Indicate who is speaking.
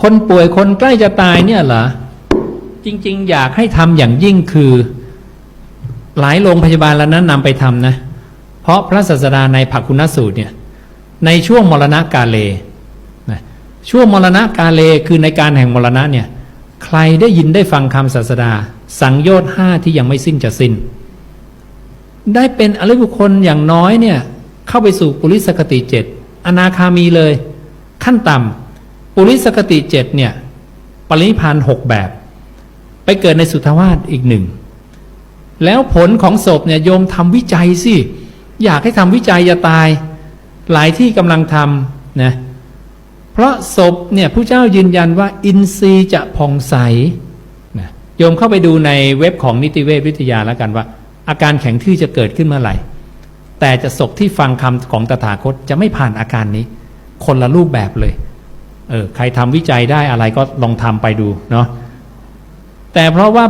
Speaker 1: คนป่วยคนใกล้จะตายเนี่ยเหรอจริง ๆ อยากให้ทำอย่างยิ่งคือ หลายโรงพยาบาลแล้วนั้นนำไปทำนะ เพราะพระศาสดาในภักคุณสูตรเนี่ยในช่วงมรณะกาเลนะช่วงมรณะกาเลคือในการแห่งมรณะเนี่ยใครได้ยินได้ฟังคำศาสดา สังโยชน์ห้าที่ยังไม่สิ้นจะสิ้น ได้เป็นอริบุคคลอย่างน้อยเนี่ยเข้าไปสู่ปุริสกติเจ็ดอนาคามีเลย ขั้นต่ำ ปุริสกติเจ็ดเนี่ยปรินิพานหกแบบ ไปเกิดในสุทธวาสอีกหนึ่ง แล้วผลของศพเนี่ยโยมทำวิจัยสิ อยากให้ทำวิจัยอย่าตาย หลายที่กำลังทำนะเพราะศพเนี่ยผู้เจ้ายืนยันว่าอินทรีย์จะผ่องใสนะโยมเข้าไปดูในเว็บของนิติเวชวิทยาแล้วกันว่า อาการแข็งทื่อจะเกิดขึ้นเมื่อไหร่ แต่จะศพที่ฟังคำของตถาคตจะไม่ผ่านอาการนี้ คนละรูปแบบเลย เออใครทำวิจัยได้อะไรก็ลองทำไปดูเนาะแต่เพราะว่า